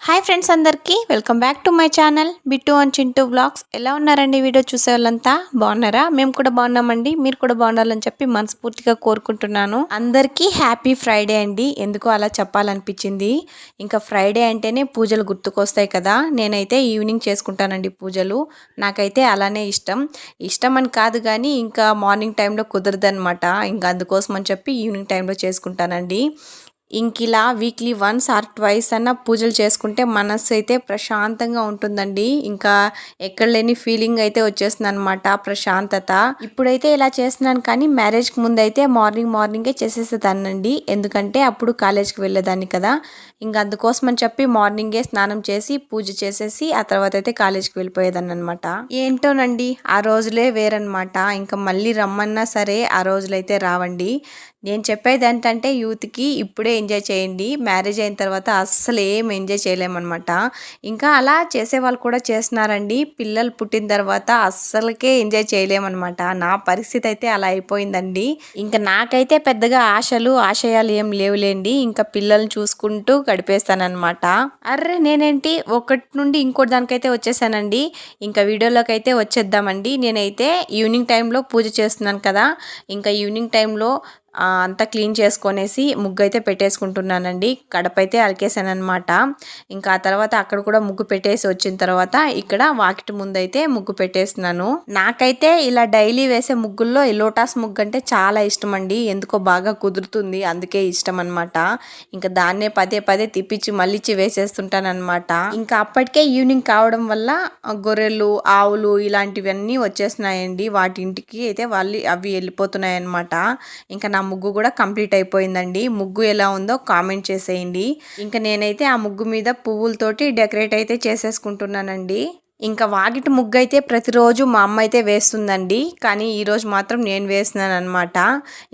Hi friends అందరికీ welcome back to my channel Bittu and Chintu blogs ఎలా ఉన్నారండి video చూసే వాళ్ళంతా బాగున్నారా? మేము కూడా బాగున్నామండి మీరు కూడా బాగుండాలని చెప్పి మనస్ఫూర్తిగా కోరుకుంటున్నాను. అందరికీ హ్యాపీ ఫ్రైడే అండి. ఎందుకో అలా చెప్పాలనిపించింది. ఇంకా ఫ్రైడే అంటేనే పూజలు గుర్తుకొస్తాయి కదా. నేనైతే ఈవినింగ్ చేసుకుంటానండి పూజలు. నాకైతే అలానే ఇష్టం. ఇష్టం అని కాదు కానీ ఇంకా మార్నింగ్ టైంలో కుదరదనమాట ఇంకా అందుకోసం అని చెప్పి ఈవినింగ్ టైంలో చేసుకుంటానండి. ఇంకిలా వీక్లీ వన్స్ ఆర్ ట్వైస్ అన్న పూజలు చేసుకుంటే మనస్సు అయితే ప్రశాంతంగా ఉంటుందండి. ఇంకా ఎక్కడ లేని ఫీలింగ్ అయితే వచ్చేస్తుంది అనమాట ప్రశాంతత. ఇప్పుడైతే ఇలా చేస్తున్నాను కానీ మ్యారేజ్కి ముందు అయితే మార్నింగ్ మార్నింగే చేసేసేదానండి ఎందుకంటే అప్పుడు కాలేజ్కి వెళ్ళేదాన్ని కదా. ఇంకా అందుకోసం అని చెప్పి మార్నింగే స్నానం చేసి పూజ చేసేసి ఆ తర్వాత అయితే కాలేజ్కి వెళ్ళిపోయేదాన్ని అనమాట ఏంటోనండి ఆ రోజులే వేరనమాట ఇంకా మళ్ళీ రమ్మన్నా సరే ఆ రోజులైతే రావండి. నేను చెప్పేది ఏంటంటే యూత్కి ఇప్పుడే ఎంజాయ్ చేయండి. మ్యారేజ్ అయిన తర్వాత అస్సలు ఏం ఎంజాయ్ చేయలేమన్నమాట. ఇంకా అలా చేసే వాళ్ళు కూడా చేస్తున్నారండి. పిల్లలు పుట్టిన తర్వాత అస్సలకే ఎంజాయ్ చేయలేమన్నమాట. నా పరిస్థితి అయితే అలా అయిపోయిందండి. ఇంకా నాకైతే పెద్దగా ఆశలు ఆశయాలు ఏం లేవులేండి. ఇంకా పిల్లల్ని చూసుకుంటూ గడిపేస్తానమాట అర్రే నేనేంటి? ఒకటి నుండి ఇంకోటి దానికైతే వచ్చేసానండి. ఇంకా వీడియోలోకి అయితే వచ్చేద్దామండి. నేనైతే ఈవినింగ్ టైంలో పూజ చేస్తున్నాను కదా. ఇంకా ఈవినింగ్ టైంలో అంతా క్లీన్ చేసుకొనేసి ముగ్గు అయితే పెట్టేసుకుంటున్నానండి. కడప అయితే అలికేసాను అనమాట ఇంకా ఆ తర్వాత అక్కడ కూడా ముగ్గు పెట్టేసి వచ్చిన తర్వాత ఇక్కడ వాకిటి ముందైతే ముగ్గు పెట్టేస్తున్నాను. నాకైతే ఇలా డైలీ వేసే ముగ్గుల్లో ఈ లోటాస్ ముగ్గు అంటే చాలా ఇష్టం అండి ఎందుకో బాగా కుదురుతుంది. అందుకే ఇష్టం అనమాట ఇంకా దాన్నే పదే పదే తిప్పించి మళ్ళీచ్చి వేసేస్తుంటానమాట ఇంకా అప్పటికే ఈవినింగ్ కావడం వల్ల గొర్రెలు ఆవులు ఇలాంటివన్నీ వచ్చేస్తున్నాయండి. వాటి ఇంటికి అయితే వాళ్ళు అవి వెళ్ళిపోతున్నాయి అనమాట ఇంకా నా ముగ్గు కూడా కంప్లీట్ అయిపోయిందండి. ముగ్గు ఎలా ఉందో కామెంట్ చేసేయండి. ఇంకా నేనైతే ఆ ముగ్గు మీద పువ్వులతోటి డెకరేట్ అయితే చేసేసుకుంటున్నానండి. ఇంకా వాకిటి ముగ్గు అయితే ప్రతిరోజు మా అమ్మ అయితే వేస్తుందండి. కానీ ఈరోజు మాత్రం నేను వేస్తున్నాను అనమాట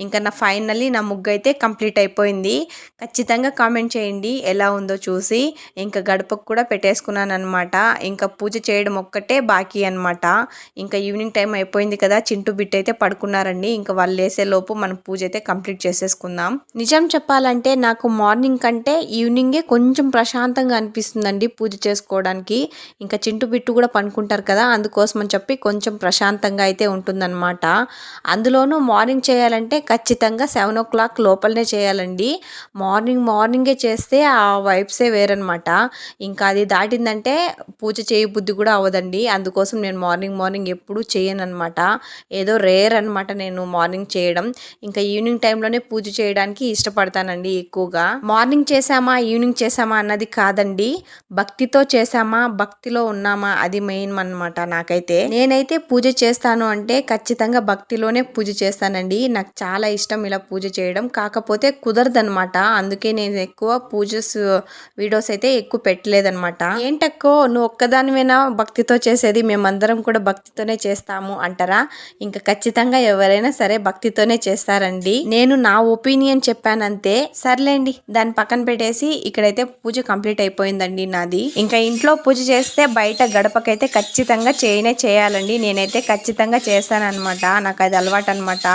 ఇంకా నా ఫైనల్లీ నా ముగ్గు అయితే కంప్లీట్ అయిపోయింది. ఖచ్చితంగా కామెంట్ చేయండి ఎలా ఉందో చూసి. ఇంకా గడపకు కూడా పెట్టేసుకున్నాను అనమాట ఇంకా పూజ చేయడం ఒక్కటే బాకీ అనమాట ఇంకా ఈవినింగ్ టైం అయిపోయింది కదా చింటూ బిట్ అయితే పడుకున్నారండి. ఇంకా వాళ్ళు లేసేలోపు మనం పూజ అయితే కంప్లీట్ చేసేసుకుందాం. నిజం చెప్పాలంటే నాకు మార్నింగ్ కంటే ఈవినింగే కొంచెం ప్రశాంతంగా అనిపిస్తుందండి పూజ చేసుకోవడానికి. ఇంకా చింటు బిట్టు కూడా పనుకుంటారు కదా అందుకోసం అని చెప్పి కొంచెం ప్రశాంతంగా అయితే ఉంటుందన్నమాట. అందులోనూ మార్నింగ్ చేయాలంటే ఖచ్చితంగా సెవెన్ ఓ క్లాక్ లోపలనే చేయాలండి. మార్నింగ్ మార్నింగే చేస్తే ఆ వైబ్సే వేరనమాట ఇంకా అది దాటిందంటే పూజ చేయ బుద్ధి కూడా అవ్వదండి. అందుకోసం నేను మార్నింగ్ మార్నింగ్ ఎప్పుడు చేయను అనమాట ఏదో రేర్ అనమాట నేను మార్నింగ్ చేయడం. ఇంకా ఈవినింగ్ టైంలోనే పూజ చేయడానికి ఇష్టపడతానండి ఎక్కువగా. మార్నింగ్ చేసామా ఈవినింగ్ చేసామా అన్నది కాదండి. భక్తితో చేసామా భక్తిలో ఉన్నామా అది మెయిన్ అనమాట నాకైతే. నేనైతే పూజ చేస్తాను అంటే ఖచ్చితంగా భక్తిలోనే పూజ చేస్తానండి. నాకు చాలా ఇష్టం ఇలా పూజ చేయడం. కాకపోతే కుదరదనమాట అందుకే నేను ఎక్కువ పూజస్ వీడియోస్ అయితే ఎక్కువ పెట్టలేదనమాట ఏంటక్కో నువ్వు ఒక్కదానివైనా భక్తితో చేసేది? మేమందరం కూడా భక్తితోనే చేస్తాము అంటారా? ఇంకా ఖచ్చితంగా ఎవరైనా సరే భక్తితోనే చేస్తారండి. నేను నా ఒపీనియన్ చెప్పానంతే. సర్లేండి దాన్ని పక్కన పెట్టేసి ఇక్కడైతే పూజ కంప్లీట్ అయిపోయిందండి నాది. ఇంకా ఇంట్లో పూజ చేస్తే బయట గడప తప్పకైతే ఖచ్చితంగా చేయనే చేయాలండి. నేనైతే ఖచ్చితంగా చేస్తానమాట నాకు అది అలవాటు అనమాట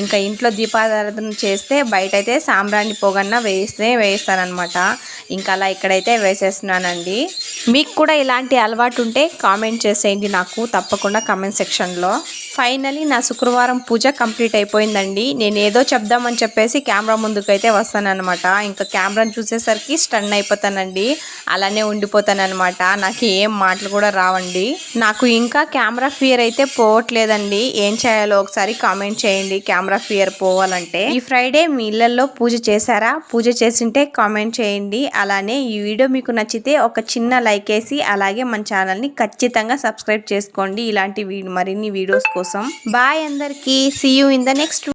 ఇంకా ఇంట్లో దీపారాధన చేస్తే బయట అయితే సాంబ్రాణి పొగన్న వేస్తే వేస్తానమాట ఇంకా అలా ఇక్కడైతే వేసేస్తున్నానండి. మీకు కూడా ఇలాంటి అలవాటు ఉంటే కామెంట్ చేసేయండి నాకు. తప్పకుండా కామెంట్ సెక్షన్లో. ఫైనలీ నా శుక్రవారం పూజ కంప్లీట్ అయిపోయిందండి. నేను ఏదో చెప్దామని చెప్పేసి కెమెరా ముందుకైతే వస్తానమాట ఇంకా కెమెరాని చూసేసరికి స్టన్ అయిపోతానండి. అలానే ఉండిపోతానమాట నాకు ఏం మాటలు కూడా రావండి. నాకు ఇంకా కెమెరా ఫియర్ అయితే పోవట్లేదండి. ఏం చేయాలో ఒకసారి కామెంట్ చేయండి కెమెరా ఫియర్ పోవాలంటే. ఈ ఫ్రైడే మీ ఇళ్ళలో పూజ చేశారా? పూజ చేసింటే కామెంట్ చేయండి. అలానే ఈ వీడియో మీకు నచ్చితే ఒక చిన్న లైక్ వేసి అలాగే మన ఛానల్ని ఖచ్చితంగా సబ్స్క్రైబ్ చేసుకోండి. ఇలాంటి మరిన్ని వీడియోస్ కోసం. బాయ్ అందరికీ. See you in the next